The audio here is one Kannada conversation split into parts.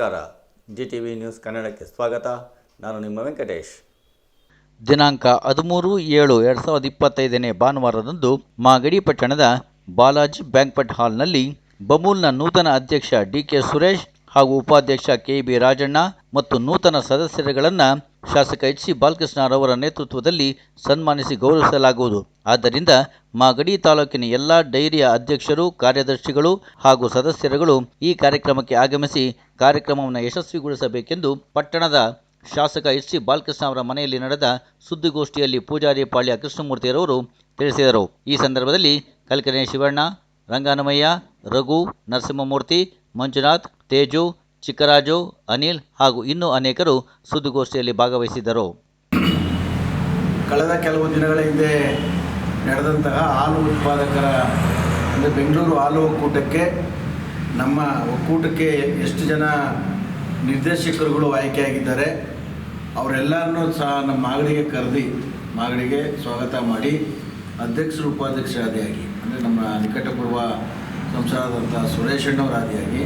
ನಮಸ್ಕಾರ. ಜಿ ಟಿ ವಿ ನ್ಯೂಸ್ ಕನ್ನಡಕ್ಕೆ ಸ್ವಾಗತ. ನಾನು ನಿಮ್ಮ ವೆಂಕಟೇಶ್. ದಿನಾಂಕ ಹದಿಮೂರು ಏಳು ಎರಡು ಸಾವಿರದ ಇಪ್ಪತ್ತೈದನೇ ಭಾನುವಾರದಂದು ಮಾಗಡಿ ಪಟ್ಟಣದ ಬಾಲಾಜಿ ಬ್ಯಾಂಕ್ಪಟ್ ಹಾಲ್ನಲ್ಲಿ ಬಮೂಲ್ನ ನೂತನ ಅಧ್ಯಕ್ಷ ಡಿ ಕೆ ಸುರೇಶ್ ಹಾಗೂ ಉಪಾಧ್ಯಕ್ಷ ಕೆ ಬಿ ರಾಜಣ್ಣ ಮತ್ತು ನೂತನ ಸದಸ್ಯರುಗಳನ್ನು ಶಾಸಕ ಎಚ್ ಸಿ ಬಾಲಕೃಷ್ಣರವರ ನೇತೃತ್ವದಲ್ಲಿ ಸನ್ಮಾನಿಸಿ ಗೌರವಿಸಲಾಗುವುದು. ಆದ್ದರಿಂದ ಮಾಗಡಿ ತಾಲೂಕಿನ ಎಲ್ಲ ಡೈರಿಯ ಅಧ್ಯಕ್ಷರು, ಕಾರ್ಯದರ್ಶಿಗಳು ಹಾಗೂ ಸದಸ್ಯರುಗಳು ಈ ಕಾರ್ಯಕ್ರಮಕ್ಕೆ ಆಗಮಿಸಿ ಕಾರ್ಯಕ್ರಮವನ್ನು ಯಶಸ್ವಿಗೊಳಿಸಬೇಕೆಂದು ಪಟ್ಟಣದ ಶಾಸಕ ಎಚ್ ಸಿ ಬಾಲಕೃಷ್ಣ ಅವರ ಮನೆಯಲ್ಲಿ ನಡೆದ ಸುದ್ದಿಗೋಷ್ಠಿಯಲ್ಲಿ ಪೂಜಾರಿ ಪಾಳ್ಯ ಕೃಷ್ಣಮೂರ್ತಿಯರವರು ತಿಳಿಸಿದರು. ಈ ಸಂದರ್ಭದಲ್ಲಿ ಕಲ್ಕನೆ ಶಿವಣ್ಣ, ರಂಗಾನಮಯ್ಯ, ರಘು, ನರಸಿಂಹಮೂರ್ತಿ, ಮಂಜುನಾಥ್, ತೇಜು ಚಿಕ್ಕರಾಜು, ಅನಿಲ್ ಹಾಗೂ ಇನ್ನೂ ಅನೇಕರು ಸುದ್ದಿಗೋಷ್ಠಿಯಲ್ಲಿ ಭಾಗವಹಿಸಿದರು ಕಳೆದ ಕೆಲವು ದಿನಗಳ ಹಿಂದೆ ನಡೆದಂತಹ ಹಾಲು ಉತ್ಪಾದಕರ ಅಂದರೆ ಬೆಂಗಳೂರು ಹಾಲು ಒಕ್ಕೂಟಕ್ಕೆ ನಮ್ಮ ಒಕ್ಕೂಟಕ್ಕೆ ಎಷ್ಟು ಜನ ನಿರ್ದೇಶಕರುಗಳು ಆಯ್ಕೆಯಾಗಿದ್ದಾರೆ, ಅವರೆಲ್ಲರನ್ನೂ ಸಹ ನಮ್ಮ ಮಾಗಡಿಗೆ ಕರೆದಿ, ಮಾಗಡಿಗೆ ಸ್ವಾಗತ ಮಾಡಿ ಅಧ್ಯಕ್ಷರು ಉಪಾಧ್ಯಕ್ಷರಾದಿಯಾಗಿ, ಅಂದರೆ ನಮ್ಮ ನಿಕಟಪೂರ್ವ ಸಂಸದರಾದಂಥ ಸುರೇಶಣ್ಣವರ ಆದಿಯಾಗಿ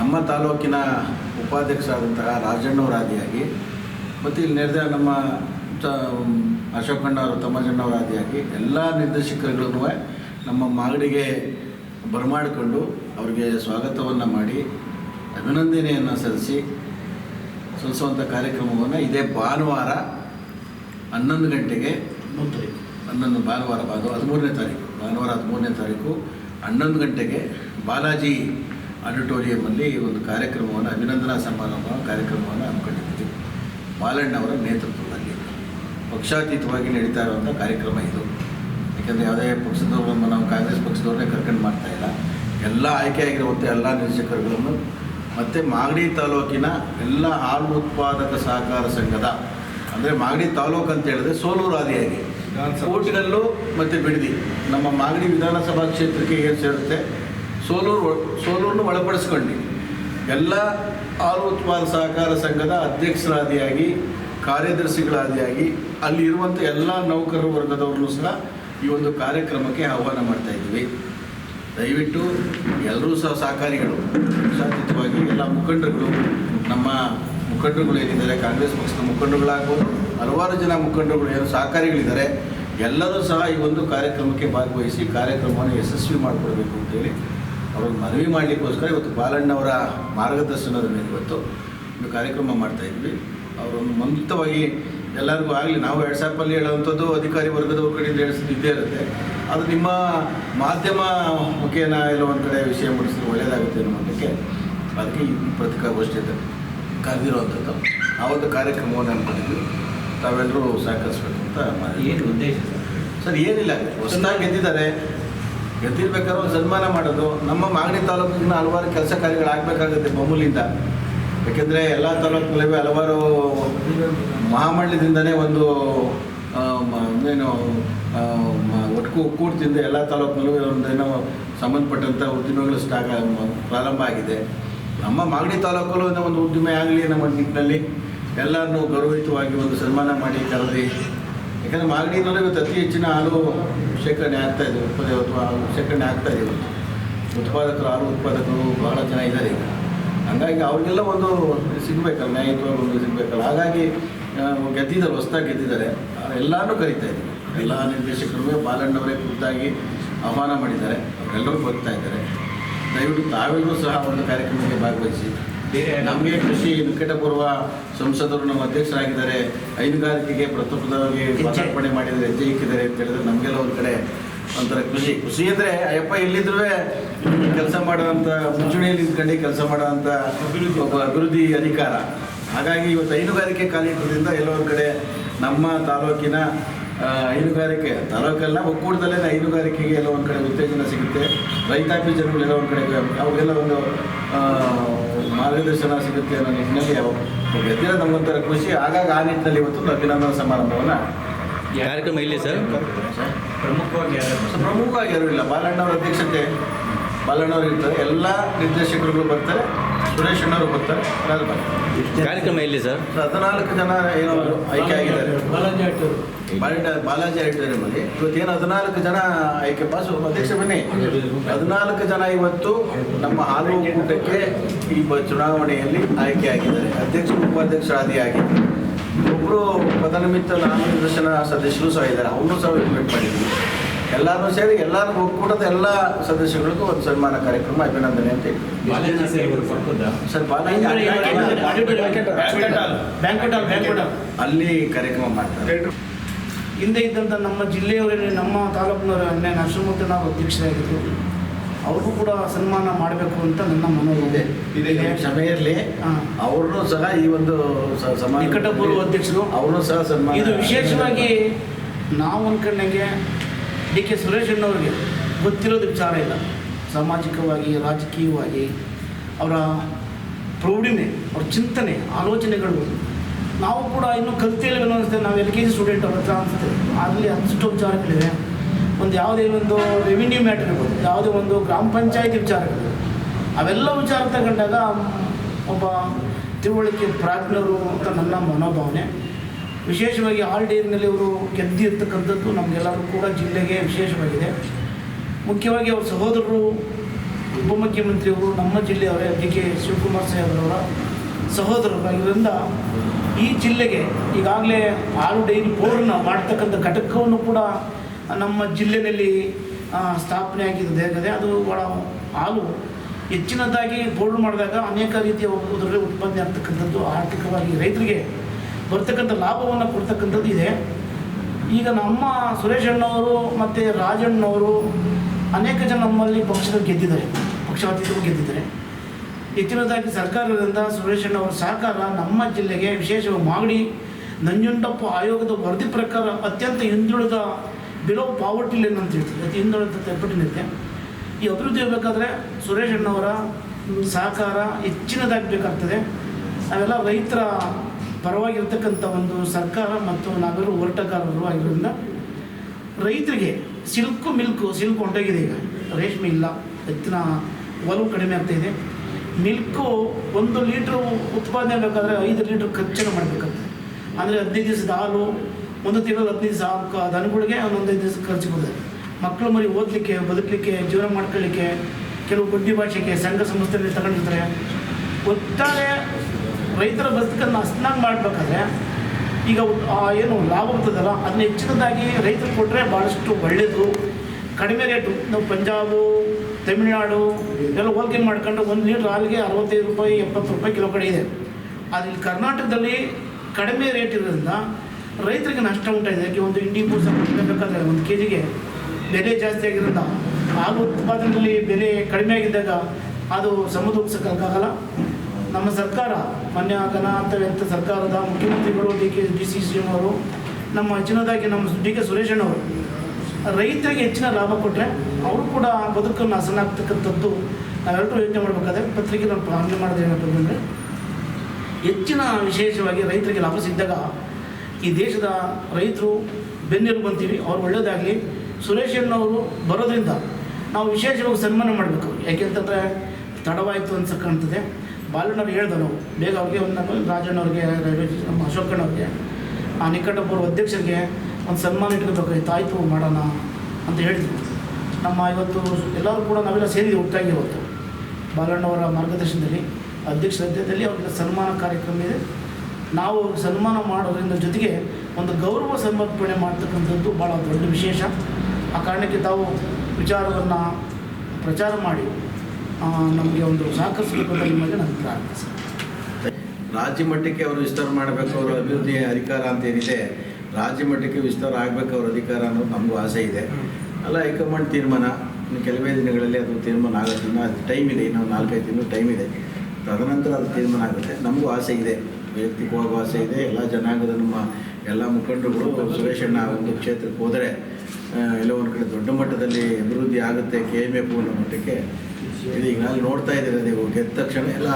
ನಮ್ಮ ತಾಲೂಕಿನ ಉಪಾಧ್ಯಕ್ಷರಾದಂತಹ ರಾಜಣ್ಣವರಾದಿಯಾಗಿ ಮತ್ತು ಇಲ್ಲಿ ನೆರೆದ ನಮ್ಮ ತ- ಅಶೋಕಣ್ಣವರು ತಮ್ಮಜಣ್ಣವರಾದಿಯಾಗಿ ಎಲ್ಲ ನಿರ್ದೇಶಕರುಗಳನ್ನು ನಮ್ಮ ಮಾಗಡಿಗೆ ಬರಮಾಡಿಕೊಂಡು ಅವರಿಗೆ ಸ್ವಾಗತವನ್ನು ಮಾಡಿ ಅಭಿನಂದನೆಯನ್ನು ಸಲ್ಲಿಸಿ ಸಲ್ಲಿಸುವಂಥ ಕಾರ್ಯಕ್ರಮವನ್ನು ಇದೇ ಭಾನುವಾರ ಹನ್ನೊಂದು ಗಂಟೆಗೆ ಹನ್ನೊಂದು ಭಾನುವಾರ ಭಾಗ ಹದಿಮೂರನೇ ತಾರೀಕು. ಭಾನುವಾರ ಹದಿಮೂರನೇ ತಾರೀಕು ಹನ್ನೊಂದು ಗಂಟೆಗೆ ಬಾಲಾಜಿ ಆಡಿಟೋರಿಯಮಲ್ಲಿ ಒಂದು ಕಾರ್ಯಕ್ರಮವನ್ನು ಅಭಿನಂದನಾ ಸಮಾರಂಭ ಕಾರ್ಯಕ್ರಮವನ್ನು ಹಮ್ಮಿಕೊಂಡಿದ್ದೀವಿ. ಬಾಲಣ್ಣವರ ನೇತೃತ್ವದಲ್ಲಿ. ಪಕ್ಷಾತೀತವಾಗಿ ನಡೀತಾ ಇರುವಂಥ ಕಾರ್ಯಕ್ರಮ ಇದು. ಯಾಕೆಂದರೆ ಯಾವುದೇ ಪಕ್ಷದವ್ರನ್ನ ನಾವು ಕಾಂಗ್ರೆಸ್ ಪಕ್ಷದವ್ರನ್ನೇ ಕರ್ಕೊಂಡು ಮಾಡ್ತಾ ಇಲ್ಲ. ಎಲ್ಲ ಆಯ್ಕೆಯಾಗಿರುವಂಥ ಎಲ್ಲ ನಿರ್ದೇಶಕರುಗಳನ್ನು ಮತ್ತು ಮಾಗಡಿ ತಾಲೂಕಿನ ಎಲ್ಲ ಹಾಲು ಉತ್ಪಾದಕ ಸಹಕಾರ ಸಂಘದ ಅಂದರೆ ಮಾಗಡಿ ತಾಲೂಕು ಅಂತ ಹೇಳಿದ್ರೆ ಸೋಲೂರು ಆದಿಯಾಗಿ ಕೋಟಿಗಲ್ಲು ಮತ್ತು ಬಿಡದಿ. ನಮ್ಮ ಮಾಗಡಿ ವಿಧಾನಸಭಾ ಕ್ಷೇತ್ರಕ್ಕೆ ಏನು ಸೇರುತ್ತೆ? ಸೋಲೂರು ಸೋಲೂರನ್ನು ಒಳಪಡಿಸ್ಕೊಂಡು. ಎಲ್ಲ ಹಾಲು ಉತ್ಪಾದ ಸಹಕಾರ ಸಂಘದ ಅಧ್ಯಕ್ಷರಾದಿಯಾಗಿ, ಕಾರ್ಯದರ್ಶಿಗಳಾದಿಯಾಗಿ, ಅಲ್ಲಿ ಇರುವಂಥ ಎಲ್ಲ ನೌಕರ ವರ್ಗದವ್ರನ್ನೂ ಸಹ ಈ ಒಂದು ಕಾರ್ಯಕ್ರಮಕ್ಕೆ ಆಹ್ವಾನ ಮಾಡ್ತಾ ಇದ್ದೀವಿ. ದಯವಿಟ್ಟು ಎಲ್ಲರೂ ಸಹ ಸಹಕಾರಿಗಳು ಪಕ್ಷಾತೀತವಾಗಿ ಎಲ್ಲ ಮುಖಂಡರುಗಳು, ನಮ್ಮ ಮುಖಂಡರುಗಳು ಏನಿದ್ದಾರೆ, ಕಾಂಗ್ರೆಸ್ ಪಕ್ಷದ ಮುಖಂಡರುಗಳಾಗ್ಬೋದು, ಹಲವಾರು ಜನ ಮುಖಂಡರುಗಳು ಏನು ಸಹಕಾರಿಗಳಿದ್ದಾರೆ, ಎಲ್ಲರೂ ಸಹ ಈ ಒಂದು ಕಾರ್ಯಕ್ರಮಕ್ಕೆ ಭಾಗವಹಿಸಿ ಕಾರ್ಯಕ್ರಮವನ್ನು ಯಶಸ್ವಿ ಮಾಡಿಕೊಡ್ಬೇಕು ಅಂತೇಳಿ ಅವ್ರಿಗೆ ಮನವಿ ಮಾಡಲಿಕ್ಕೋಸ್ಕರ ಇವತ್ತು ಬಾಲಣ್ಣವರ ಮಾರ್ಗದರ್ಶನದ ಮೇಲೆ ಇವತ್ತು ಒಂದು ಕಾರ್ಯಕ್ರಮ ಮಾಡ್ತಾ ಇದ್ವಿ. ಅವರೊಂದು ಮುಂಚಿತವಾಗಿ ಎಲ್ಲರಿಗೂ ಆಗಲಿ ನಾವು ವಾಟ್ಸಪ್ಪಲ್ಲಿ ಹೇಳುವಂಥದ್ದು ಅಧಿಕಾರಿ ವರ್ಗದವ್ರ ಕಡೆಯಿಂದ ಇದ್ದೇ ಇರುತ್ತೆ. ಅದು ನಿಮ್ಮ ಮಾಧ್ಯಮ ಮುಖೇನ ಎಲ್ಲ ಒಂದು ಕಡೆ ವಿಷಯ ಮುಡಿಸಿದ್ರೆ ಒಳ್ಳೆಯದಾಗುತ್ತೆ ಅನ್ನೋದಕ್ಕೆ ಅದಕ್ಕೆ ಈ ಪತ್ರಿಕಾಗೋಷ್ಠಿ ಕರೆದಿರುವಂಥದ್ದು. ಆ ಒಂದು ಕಾರ್ಯಕ್ರಮವನ್ನು ಅನ್ಕೊಂಡಿದ್ವಿ ತಾವೆಲ್ಲರೂ ಸಹಕರಿಸ್ಬೇಕು ಅಂತ ಏನು ಉದ್ದೇಶ ಸರ್ ಏನಿಲ್ಲ. ಹೊಸದಾಗಿ ಗೆದ್ದಿದ್ದಾರೆ. ಗೆದ್ದಿರ್ಬೇಕಾದ್ರೆ ಒಂದು ಸನ್ಮಾನ ಮಾಡೋದು. ನಮ್ಮ ಮಾಗಡಿ ತಾಲೂಕಿನ ಹಲವಾರು ಕೆಲಸ ಕಾರ್ಯಗಳಾಗಬೇಕಾಗುತ್ತೆ ಮಾಮೂಲಿಯಿಂದ ಯಾಕೆಂದರೆ ಎಲ್ಲ ತಾಲೂಕಿನಲ್ಲಿ ಹಲವಾರು ಮಹಾಮಂಡಲದಿಂದನೇ ಒಂದು ಏನು ಒಟ್ಕು ಒಕ್ಕೂಟದಿಂದ ಎಲ್ಲ ತಾಲೂಕಿನಲ್ಲೂ ಒಂದೇನೋ ಸಂಬಂಧಪಟ್ಟಂಥ ಉದ್ದಿಮೆಗಳು ಸ್ಟಾರ್ಟ್ ಪ್ರಾರಂಭ ಆಗಿದೆ. ನಮ್ಮ ಮಾಗಡಿ ತಾಲೂಕಲ್ಲೂ ಒಂದು ಉದ್ದಿಮೆ ಆಗಲಿ ನಮ್ಮ ನಿಟ್ಟಿನಲ್ಲಿ ಎಲ್ಲರನ್ನೂ ಗೌರವಯುತವಾಗಿ ಒಂದು ಸನ್ಮಾನ ಮಾಡಿ ಕರೆದಿ ಯಾಕಂದರೆ ಮಾಗಡಿನಲ್ಲಿ ಇವತ್ತು ಅತಿ ಹೆಚ್ಚಿನ ಹಾಲು ಶೇಖರಣೆ ಆಗ್ತಾ ಇದೆ, ಉತ್ಪಾದನೆ ಅಥವಾ ಹಾಲು ಶೇಖರಣೆ ಆಗ್ತಾ ಇದೆ ಇವತ್ತು. ಉತ್ಪಾದಕರು, ಹಾಲು ಉತ್ಪಾದಕರು ಬಹಳ ಜನ ಇದ್ದಾರೆ ಈಗ. ಹಂಗಾಗಿ ಅವ್ರಿಗೆಲ್ಲ ಒಂದು ಸಿಗಬೇಕಲ್ಲ, ನ್ಯಾಯಯುತವಾಗಿ ಒಂದು ಸಿಗಬೇಕಲ್ಲ. ಹಾಗಾಗಿ ಗೆದ್ದಿದ್ದಾರೆ, ಹೊಸ್ದಾಗಿ ಗೆದ್ದಿದ್ದಾರೆ. ಎಲ್ಲರೂ ಕರೀತಾ ಇದ್ದಾರೆ ಎಲ್ಲ ನಿರ್ದೇಶಕರು ಬಾಲಣ್ಣವರೇ ಖುದ್ದಾಗಿ ಆಹ್ವಾನ ಮಾಡಿದ್ದಾರೆ. ಅವರೆಲ್ಲರೂ ಬರ್ತಾ ಇದ್ದಾರೆ. ದಯವಿಟ್ಟು ತಾವೆಲ್ಲರೂ ಸಹ ಒಂದು ಕಾರ್ಯಕ್ರಮಕ್ಕೆ ಭಾಗವಹಿಸಿ. ನಮಗೆ ಕೃಷಿ ನಿಕಟಪೂರ್ವ ಸಂಸದರು ನಮ್ಮ ಅಧ್ಯಕ್ಷರಾಗಿದ್ದಾರೆ. ಹೈನುಗಾರಿಕೆಗೆ ಪ್ರಥಮವಾಗಿ ಪದಾರ್ಪಣೆ ಮಾಡಿದರೆ ಹೆಜ್ಜೆ ಇಕ್ಕಿದ್ದಾರೆ ಅಂತ ಹೇಳಿದ್ರೆ ನಮಗೆಲ್ಲ ಒಂದು ಕಡೆ ಒಂಥರ ಖುಷಿ. ಖುಷಿ ಅಂದರೆ ಅಯ್ಯಪ್ಪ ಎಲ್ಲಿದ್ರೂ ಕೆಲಸ ಮಾಡುವಂಥ ಮುಂಚೂಣಿಯಲ್ಲಿ ನಿಂತ್ಕೊಂಡು ಕೆಲಸ ಮಾಡುವಂಥ ಒಬ್ಬ ಅಭಿವೃದ್ಧಿ ಅಧಿಕಾರ. ಹಾಗಾಗಿ ಇವತ್ತು ಹೈನುಗಾರಿಕೆ ಕಾಲಿಟ್ಟದಿಂದ ಎಲ್ಲೋ ಒಂದು ಕಡೆ ನಮ್ಮ ತಾಲೂಕಿನ ಹೈನುಗಾರಿಕೆ ತಾಲೂಕಲ್ಲ ಒಕ್ಕೂಟದಲ್ಲೇ ಹೈನುಗಾರಿಕೆಗೆ ಎಲ್ಲ ಒಂದು ಕಡೆ ಉತ್ತೇಜನ ಸಿಗುತ್ತೆ. ರೈತಾಪಿ ಜನಗಳೆಲ್ಲ ಒಂದು ಕಡೆ ಅವಾಗೆಲ್ಲ ಒಂದು ಮಾರ್ಗದರ್ಶನ ಸಿಗುತ್ತೆ ಅನ್ನೋ ನಿಟ್ಟಿನಲ್ಲಿ ಗೆದ್ದಿರ ನಮಗೊಂಥರ ಖುಷಿ. ಆಗಾಗ ಆ ನಿಟ್ಟಿನಲ್ಲಿ ಇವತ್ತು ಅಭಿನಂದನಾ ಸಮಾರಂಭವನ್ನು ಕಾರ್ಯಕ್ರಮ ಇಲ್ಲಿ ಸರ್? ಪ್ರಮುಖವಾಗಿ ಯಾರು? ಪ್ರಮುಖವಾಗಿ ಯಾರೂ ಇಲ್ಲ. ಬಾಲಣ್ಣವ್ರ ಅಧ್ಯಕ್ಷತೆ ಬಾಲಣ್ಣವ್ರು ಇರ್ತಾರೆ. ಎಲ್ಲ ನಿರ್ದೇಶಕರುಗಳು ಬರ್ತಾರೆ. ಸುರೇಶ್ ಅಣ್ಣವರು ಬರ್ತಾರೆ. ಕಾರ್ಯಕ್ರಮ ಎಲ್ಲಿ ಸರ್? ಹದಿನಾಲ್ಕು ಜನ ಏನು ಆಯ್ಕೆ ಆಗಿದ್ದಾರೆ. ಬಾಲಾಜಿ ಬಾಲಾಜಿ ಆಡಿಟೋರಿಯಂ ಅಲ್ಲಿ ಇವತ್ತೇನು ಹದಿನಾಲ್ಕು ಜನ ಆಯ್ಕೆ. ಪಾಸ್ ಅಧ್ಯಕ್ಷ ಬನ್ನಿ. ಹದಿನಾಲ್ಕು ಜನ ಇವತ್ತು ನಮ್ಮ ಹಾಲು ಒಕ್ಕೂಟಕ್ಕೆ ಈ ಚುನಾವಣೆಯಲ್ಲಿ ಆಯ್ಕೆ ಆಗಿದ್ದಾರೆ. ಅಧ್ಯಕ್ಷ ಉಪಾಧ್ಯಕ್ಷ ಆಗಿದೆ ಒಬ್ಬರು ಪದನಿಮಿತ್ತ ನಾಮನಿರ್ದೇಶನ ಸದಸ್ಯರು ಸಹ ಇದ್ದಾರೆ. ಅವನು ಸಹ ಇನ್ವೈಟ್ ಮಾಡಿದ್ವಿ ಎಲ್ಲರೂ ಸೇರಿ ಎಲ್ಲರೂ ಒಕ್ಕೂಟದ ಎಲ್ಲ ಸದಸ್ಯಗಳಿಗೂ ಒಂದು ಸನ್ಮಾನ ಕಾರ್ಯಕ್ರಮ ಅಭಿನಂದನೆ ಅಂತ ಅಲ್ಲಿ ಕಾರ್ಯಕ್ರಮ ಮಾಡ್ತಾರೆ. ಹಿಂದೆ ಇದ್ದಂಥ ನಮ್ಮ ಜಿಲ್ಲೆಯವರೇ ನಮ್ಮ ತಾಲೂಕಿನವರ ಅನ್ಯ ನರಸಿಂಹಮೂರ್ತಿ ನಾವು ಅಧ್ಯಕ್ಷರಾಗಿದ್ದರು ಅವ್ರಿಗೂ ಕೂಡ ಸನ್ಮಾನ ಮಾಡಬೇಕು ಅಂತ ನನ್ನ ಮನವಿದೆ ಇದೆ. ಸಭೆಯಲ್ಲಿ. ಅವ್ರನ್ನೂ ಸಹ ಈ ಒಂದು ನಿಕಟಪೂರ್ವ ಅಧ್ಯಕ್ಷರು. ಅವ್ರನ್ನೂ ಸಹ ಸನ್ಮಾನ ಇದು ವಿಶೇಷವಾಗಿ ನಾವು ಅನ್ಕೊಂಡಂಗೆ ಡಿ ಕೆ ಸುರೇಶ್ ಅಣ್ಣವ್ರಿಗೆ ಗೊತ್ತಿರೋದು ವಿಚಾರ ಇಲ್ಲ. ಸಾಮಾಜಿಕವಾಗಿ, ರಾಜಕೀಯವಾಗಿ ಅವರ ಪ್ರೌಢಿಮೆ, ಅವ್ರ ಚಿಂತನೆ, ಆಲೋಚನೆಗಳು. ನಾವು ಕೂಡ ಇನ್ನೂ ಕಲ್ತಿಲ್ವೇನೋ ಅನಿಸ್ತೇವೆ ನಾವು ಎಲ್ ಕೆ ಜಿ ಸ್ಟೂಡೆಂಟ್ ಅವ್ರ ಹತ್ರ ಅನಿಸ್ತೇವೆ ಅಲ್ಲಿ ಅಷ್ಟು ವಿಚಾರಗಳಿವೆ ಒಂದು ಯಾವುದೇ ಒಂದು ರೆವಿನ್ಯೂ ಮ್ಯಾಟರ್ ಇರ್ಬೋದು. ಯಾವುದೇ ಒಂದು ಗ್ರಾಮ ಪಂಚಾಯತಿ ವಿಚಾರಗಳು ಅವೆಲ್ಲ ವಿಚಾರ ತಗೊಂಡಾಗ ಒಬ್ಬ ತಿಳುವಳಿಕೆ ಪ್ರಾಜ್ಞರು ಅಂತ ನನ್ನ ಮನೋಭಾವನೆ. ವಿಶೇಷವಾಗಿ ಆಲ್ ಡೇರಿನಲ್ಲಿ ಅವರು ಗೆದ್ದಿರ್ತಕ್ಕಂಥದ್ದು ನಮಗೆಲ್ಲರೂ ಕೂಡ ಜಿಲ್ಲೆಗೆ ವಿಶೇಷವಾಗಿದೆ. ಮುಖ್ಯವಾಗಿ ಅವ್ರ ಸಹೋದರರು, ಉಪಮುಖ್ಯಮಂತ್ರಿಯವರು, ನಮ್ಮ ಜಿಲ್ಲೆಯವರೇ ಡಿ ಕೆ ಶಿವಕುಮಾರ್ ಸಾಹೇಬ್ರವರ ಸಹೋದರರಾಗಿದ್ದರಿಂದ ಈ ಜಿಲ್ಲೆಗೆ ಈಗಾಗಲೇ ಹಾಲು ಡೈರಿ ಬೋರ್ಡ್ನ ಮಾಡ್ತಕ್ಕಂಥ ಘಟಕವನ್ನು ಕೂಡ ನಮ್ಮ ಜಿಲ್ಲೆಯಲ್ಲಿ ಸ್ಥಾಪನೆ ಆಗಿದೆ ಆಗದೆ ಅದು ಒಳ ಹಾಲು ಹೆಚ್ಚಿನದಾಗಿ ಬೋರ್ಡ್ ಮಾಡಿದಾಗ ಅನೇಕ ರೀತಿಯ ಉತ್ಪಾದನೆ ಆಗ್ತಕ್ಕಂಥದ್ದು ಆರ್ಥಿಕವಾಗಿ ರೈತರಿಗೆ ಬರ್ತಕ್ಕಂಥ ಲಾಭವನ್ನು ಕೊಡ್ತಕ್ಕಂಥದ್ದು ಇದೆ. ಈಗ ನಮ್ಮ ಸುರೇಶ್ ಅಣ್ಣವರು ಮತ್ತು ರಾಜಣ್ಣವರು ಅನೇಕ ಜನ ನಮ್ಮಲ್ಲಿ ಪಕ್ಷದ ಗೆದ್ದಿದ್ದಾರೆ, ಪಕ್ಷಾತೀತರು ಗೆದ್ದಿದ್ದಾರೆ. ಹೆಚ್ಚಿನದಾಗಿ ಸರ್ಕಾರದಿಂದ ಸುರೇಶ್ ಅಣ್ಣವರ ಸಹಕಾರ ನಮ್ಮ ಜಿಲ್ಲೆಗೆ ವಿಶೇಷವಾಗಿ ಮಾಗಡಿ, ನಂಜುಂಡಪ್ಪ ಆಯೋಗದ ವರದಿ ಪ್ರಕಾರ ಅತ್ಯಂತ ಹಿಂದುಳಿದ ಬಿಲೋ ಪಾವರ್ಟಿ ಲೈನ್ ಅಂತ ಹೇಳ್ತೀವಿ ಅತಿ ಹಿಂದುಳಿದ ತಲುಪಟ್ಟಿರುತ್ತೆ ಈ ಅಭಿವೃದ್ಧಿ ಆಗಬೇಕಾದ್ರೆ ಸುರೇಶ್ ಅಣ್ಣವರ ಸಹಕಾರ ಹೆಚ್ಚಿನದಾಗಬೇಕಾಗ್ತದೆ. ಅವೆಲ್ಲ ರೈತರ ಪರವಾಗಿರ್ತಕ್ಕಂಥ ಒಂದು ಸರ್ಕಾರ ಮತ್ತು ನಾವೆಲ್ಲರೂ ಹೋರಾಟಗಾರರು ಆಗಿರೋದ್ರಿಂದ ರೈತರಿಗೆ ಸಿಲ್ಕು ಮಿಲ್ಕು, ಸಿಲ್ಕು ಹೊಂಟೋಗಿದೆ ಈಗ. ರೇಷ್ಮೆ ಇಲ್ಲ ಹೆಚ್ಚಿನ ಒಲವು ಕಡಿಮೆ ಆಗ್ತಾ ಇದೆ. ಮಿಲ್ಕು ಒಂದು ಲೀಟ್ರ್ ಉತ್ಪಾದನೆ ಆಗಬೇಕಾದ್ರೆ ಐದು ಲೀಟ್ರ್ ಖರ್ಚನ್ನು ಮಾಡಬೇಕಾಗ್ತದೆ. ಅಂದರೆ ಹದಿನೈದು ದಿವಸದ ಹಾಲು, ಒಂದು ತಿಂಗಳು ಹದಿನೈದು ದಿವಸ ದನಗಳಿಗೆ ಒಂದೊಂದೈದು ದಿವಸ ಖರ್ಚು ಬರ್ತದೆ. ಮಕ್ಕಳು ಮರಿ ಓದಲಿಕ್ಕೆ, ಬದುಕಲಿಕ್ಕೆ, ಜೀವನ ಮಾಡ್ಕೊಳ್ಳಿಕ್ಕೆ, ಕೆಲವು ಬಡ್ಡಿ ಭಾಷೆಗೆ ಸಂಘ ಸಂಸ್ಥೆಯಲ್ಲಿ ತಗೊಂಡಿರ್ತಾರೆ. ಒಟ್ಟಾರೆ ರೈತರ ಬದುಕನ್ನು ಅಷ್ಟನ್ನಾಗಿ ಮಾಡಬೇಕಾದ್ರೆ ಈಗ ಏನು ಲಾಭ ಬರ್ತದಲ್ಲ ಅದನ್ನ ಹೆಚ್ಚಿನದಾಗಿ ರೈತರು ಕೊಟ್ಟರೆ ಭಾಳಷ್ಟು ಒಳ್ಳೆಯದು ಕಡಿಮೆ ರೇಟು ನಾವು ಪಂಜಾಬು, ತಮಿಳುನಾಡು, ಎಲ್ಲ ಹೋಲಿಕೆ ಮಾಡ್ಕೊಂಡು ಒಂದು ಲೀಟ್ರ್ ಹಾಲಿಗೆ ಅರವತ್ತೈದು ರೂಪಾಯಿ, ಎಪ್ಪತ್ತು ರೂಪಾಯಿ ಕಿಲೋ ಕಡೆ ಇದೆ. ಆದರೆ ಕರ್ನಾಟಕದಲ್ಲಿ ಕಡಿಮೆ ರೇಟ್ ಇರೋದ್ರಿಂದ ರೈತರಿಗೆ ನಷ್ಟ ಉಂಟಾಗಿದೆ. ಯಾಕೆ ಒಂದು ಇಂಡಿ ಬೂಸ ಬೇಕಾದರೆ ಒಂದು ಕೆ ಜಿಗೆ ಬೆಲೆ ಜಾಸ್ತಿ ಆಗಿರೋದ್ರಿಂದ. ಹಾಲು ಉತ್ಪಾದನೆಯಲ್ಲಿ ಬೆಲೆ ಕಡಿಮೆ ಆಗಿದ್ದಾಗ ಅದು ಸಮತೋಲಿಸಕ್ಕಾಗಲ್ಲ ನಮ್ಮ ಸರ್ಕಾರ, ಮಾನ್ಯ ಗಣಾಂತವಂತ ಸರ್ಕಾರದ ಮುಖ್ಯಮಂತ್ರಿಗಳು, D K, D C C ಅವರು, ನಮ್ಮ ಹೆಚ್ಚಿನದಾಗಿ ನಮ್ಮ ಡಿ ಕೆ ಸುರೇಶಣ್ಣವರು ರೈತರಿಗೆ ಹೆಚ್ಚಿನ ಲಾಭ ಕೊಟ್ಟರೆ ಅವರು ಕೂಡ ಬದುಕನ್ನು ಹಸನಾಗ್ತಕ್ಕಂಥದ್ದು ನಾವೆಲ್ಲರೂ ಯೋಚನೆ ಮಾಡಬೇಕಾದ್ರೆ ಪತ್ರಿಕೆ ನಾವು ಪ್ರಾರಂಭ ಮಾಡಿದೆ ಏನಪ್ಪ ಹೆಚ್ಚಿನ ವಿಶೇಷವಾಗಿ ರೈತರಿಗೆ ಲಾಭ ಸಿಕ್ಕಿದಾಗ ಈ ದೇಶದ ರೈತರು ಬೆನ್ನೆಲು ಬಂತೀವಿ ಅವ್ರು ಒಳ್ಳೆಯದಾಗಲಿ ಸುರೇಶ್ ಅಣ್ಣವರು ಬರೋದ್ರಿಂದ ನಾವು ವಿಶೇಷವಾಗಿ ಸನ್ಮಾನ ಮಾಡಬೇಕು. ಯಾಕೆಂತಂದರೆ ತಡವಾಯಿತು ಅನ್ಸಕ್ಕಂಥದ್ದೇ ಕಾಣ್ತದೆ. ಬಾಲಣ್ಣವ್ರು ಹೇಳ್ದೆ ನಾವು, ಬೇಗ ಅವ್ರಿಗೆ ಒಂದು ರಾಜಣ್ಣವ್ರಿಗೆ ರೈಲ್ವೆ- ನಮ್ಮ ಅಶೋಕಣ್ಣವ್ರಿಗೆ, ಆ ನಿಕಟಪೂರ್ವ ಅಧ್ಯಕ್ಷರಿಗೆ ಒಂದು ಸನ್ಮಾನ ಇಟ್ಕೋಬೇಕಾಯ್ತು ತಾಯ್ತು ಮಾಡೋಣ ಅಂತ ಹೇಳಿದ್ವಿ ನಮ್ಮ ಇವತ್ತು ಎಲ್ಲರೂ ಕೂಡ ನಾವೆಲ್ಲ ಸೇರಿ ಒಟ್ಟಾಗಿ ಇವತ್ತು ಬಾಲಣ್ಣವರ ಮಾರ್ಗದರ್ಶನದಲ್ಲಿ, ಅಧ್ಯಕ್ಷ ಸದ್ಯದಲ್ಲಿ ಅವ್ರಿಗೆ ಸನ್ಮಾನ ಕಾರ್ಯಕ್ರಮ ಇದೆ. ನಾವು ಸನ್ಮಾನ ಮಾಡೋದ್ರಿಂದ ಜೊತೆಗೆ ಒಂದು ಗೌರವ ಸಮರ್ಪಣೆ ಮಾಡ್ತಕ್ಕಂಥದ್ದು ಭಾಳ ದೊಡ್ಡ ವಿಶೇಷ. ಆ ಕಾರಣಕ್ಕೆ ತಾವು ವಿಚಾರವನ್ನು ಪ್ರಚಾರ ಮಾಡಿ ನಮಗೆ ಒಂದು ಸಾಕಷ್ಟು ನಾನು ಪ್ರಾರ್ಥಿಸ್ತೇನೆ ರಾಜ್ಯ ಮಟ್ಟಕ್ಕೆ ಅವರು ವಿಸ್ತಾರ ಮಾಡಬೇಕು, ಅವರು ಅಭಿವೃದ್ಧಿ ಅಧಿಕಾರ ಅಂತ ಏನಿದೆ, ರಾಜ್ಯ ಮಟ್ಟಕ್ಕೆ ವಿಸ್ತಾರ ಆಗಬೇಕು ಅವರ ಅಧಿಕಾರ ಅನ್ನೋದು ನಮಗೂ ಆಸೆ ಇದೆ. ಅಲ್ಲ, ಹೈಕಮಾಂಡ್ ತೀರ್ಮಾನ, ಇನ್ನು ಕೆಲವೇ ದಿನಗಳಲ್ಲಿ ಅದು ತೀರ್ಮಾನ ಇನ್ನು ಅದು ಟೈಮ್ ಇದೆ ಇನ್ನೂ ನಾಲ್ಕೈದು ತಿಂಗಳು ಟೈಮ್ ಇದೆ. ತದನಂತರ ಅದು ತೀರ್ಮಾನ ಆಗುತ್ತೆ. ನಮಗೂ ಆಸೆ ಇದೆ, ವೈಯಕ್ತಿಕವಾಗೂ ಆಸೆ ಇದೆ, ಎಲ್ಲ ಜನಾಂಗದ ನಮ್ಮ ಎಲ್ಲ ಮುಖಂಡರುಗಳು, ಸುರೇಶ್ ಅಣ್ಣ ಒಂದು ಕ್ಷೇತ್ರಕ್ಕೆ ಹೋದರೆ ಎಲ್ಲೋ ಒಂದು ಕಡೆ ದೊಡ್ಡ ಮಟ್ಟದಲ್ಲಿ ಅಭಿವೃದ್ಧಿ ಆಗುತ್ತೆ ಕೆ ಎಂ ಎಫ್ ಅನ್ನೋ ಮಟ್ಟಕ್ಕೆ ಇದು ಈಗ ನಾನು ನೋಡ್ತಾ ಇದ್ದೀರಾ ನೀವು ಗೆದ್ದ ತಕ್ಷಣ ಎಲ್ಲ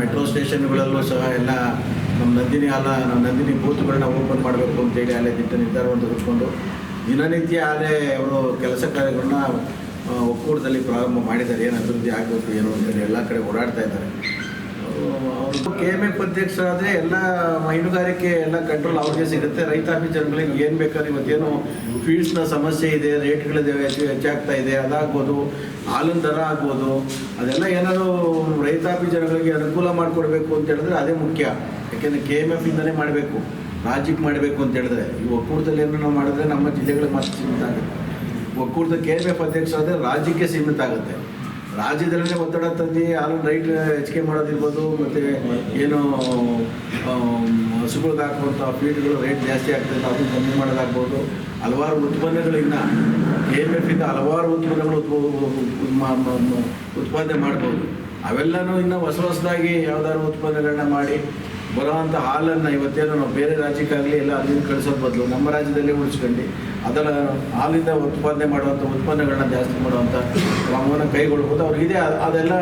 ಮೆಟ್ರೋ ಸ್ಟೇಷನ್ಗಳಲ್ಲೂ ಸಹ ಎಲ್ಲ ನಮ್ಮ ನಂದಿನಿ ಅಲ್ಲ ನಮ್ಮ ನಂದಿನಿ ಬೂತ್ಗಳನ್ನ ಓಪನ್ ಮಾಡಬೇಕು ಅಂತೇಳಿ ಅಲ್ಲೇ ದಿಟ್ಟ ನಿರ್ಧಾರವನ್ನು ತೆಗೆದುಕೊಂಡು ದಿನನಿತ್ಯ ಆದರೆ ಅವರು ಕೆಲಸ ಕಾರ್ಯಗಳನ್ನ ಒಕ್ಕೂಟದಲ್ಲಿ ಪ್ರಾರಂಭ ಮಾಡಿದ್ದಾರೆ. ಏನು ಅಭಿವೃದ್ಧಿ ಆಗಬೇಕು, ಏನು ಅಂತೇಳಿ ಎಲ್ಲ ಕಡೆ ಓಡಾಡ್ತಾ ಇದ್ದಾರೆ. ಕೆ ಎಂ ಎಫ್ ಅಧ್ಯಕ್ಷರಾದರೆ ಎಲ್ಲ ಹೈನುಗಾರಿಕೆ ಎಲ್ಲ ಕಂಟ್ರೋಲ್ ಅವ್ರಿಗೆ ಸಿಗುತ್ತೆ. ರೈತಾಪಿ ಜನಗಳಿಗೆ ಏನು ಬೇಕಾದ್ರೆ ಇವತ್ತೇನು ಫೀಡ್ಸ್ನ ಸಮಸ್ಯೆ ಇದೆ ರೇಟ್ಗಳು ಹೆಚ್ಚು ಹೆಚ್ಚಾಗ್ತಾ ಇದೆ, ಅದಾಗ್ಬೋದು, ಹಾಲಿನ ದರ ಆಗ್ಬೋದು, ಅದೆಲ್ಲ ಏನಾದ್ರು ರೈತಾಪಿ ಜನಗಳಿಗೆ ಅನುಕೂಲ ಮಾಡಿಕೊಡ್ಬೇಕು ಅಂತ ಹೇಳಿದ್ರೆ ಅದೇ ಮುಖ್ಯ. ಯಾಕೆಂದ್ರೆ ಕೆ ಎಂ ಎಫ್ ಇಂದಲೇ ಮಾಡಬೇಕು ರಾಜ್ಯಕ್ಕೆ ಮಾಡಬೇಕು ಅಂತ ಹೇಳಿದ್ರೆ. ಈ ಒಕ್ಕೂಟದಲ್ಲಿ ಏನೋ ನಾವು ಮಾಡಿದ್ರೆ ನಮ್ಮ ಜಿಲ್ಲೆಗಳಿಗೆ ಮಾತ್ರ ಸೀಮಿತ ಆಗುತ್ತೆ. ಒಕ್ಕೂಟದ ಕೆ ಎಂ ಎಫ್ ಅಧ್ಯಕ್ಷರಾದರೆ ರಾಜ್ಯಕ್ಕೆ ಸೀಮಿತ ಆಗುತ್ತೆ. ರಾಜ್ಯದಲ್ಲೇ ಒತ್ತಡ ತಂದು ಆಲ್ ರೈಟ್ ಹೆಚ್ಚಿಗೆ ಮಾಡೋದಿರ್ಬೋದು, ಮತ್ತು ಏನು ಹಸುಗಳಿಗೆ ಹಾಕುವಂಥ ಫೀಡ್ಗಳು ರೇಟ್ ಜಾಸ್ತಿ ಆಗ್ತದೆ ಅದು ಕಮ್ಮಿ ಮಾಡೋದಾಗ್ಬೋದು. ಹಲವಾರು ಉತ್ಪನ್ನಗಳಿಂದ ಕೆ ಎಂ ಎಫ್ ಇಂದ ಹಲವಾರು ಉತ್ಪನ್ನಗಳು ಉತ್ಪಾದನೆ ಮಾಡ್ಬೋದು. ಅವೆಲ್ಲನೂ ಇನ್ನು ಹೊಸ ಹೊಸದಾಗಿ ಯಾವ್ದಾದ್ರು ಉತ್ಪನ್ನಗಳನ್ನ ಮಾಡಿ ಬರುವಂಥ ಹಾಲನ್ನು ಇವತ್ತೇನು ನಾವು ಬೇರೆ ರಾಜ್ಯಕ್ಕಾಗಲಿ ಎಲ್ಲ ಅಲ್ಲಿಂದ ಕಳಿಸೋದು ಬದಲು, ನಮ್ಮ ರಾಜ್ಯದಲ್ಲೇ ಉಳಿಸ್ಕೊಂಡು ಅದರ ಹಾಲಿಂದ ಉತ್ಪಾದನೆ ಮಾಡುವಂಥ ಉತ್ಪನ್ನಗಳನ್ನ ಜಾಸ್ತಿ ಮಾಡುವಂಥ ಕ್ರಮವನ್ನು ಕೈಗೊಳ್ಬೋದು ಅವ್ರಿಗಿದೆ ಅದೆಲ್ಲ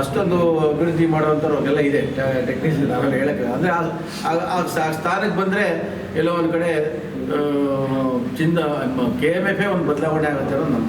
ಅಷ್ಟೊಂದು ಅಭಿವೃದ್ಧಿ ಮಾಡುವಂಥವ್ರು ಇದೆ. ಟೆಕ್ನಿಷಿಯನ್ ಅವೆಲ್ಲ ಹೇಳಕ್ಕೆ ಅಂದರೆ ಆ ಸ್ಥಾನಕ್ಕೆ ಬಂದರೆ ಎಲ್ಲೋ ಒಂದು ಕಡೆ ಚಿನ್ನ ಕೆ ಎಂ ಎಫೇ ಒಂದು ಬದಲಾವಣೆ ಆಗುತ್ತೆ ಅನ್ನೋದು ನಮ್ಮ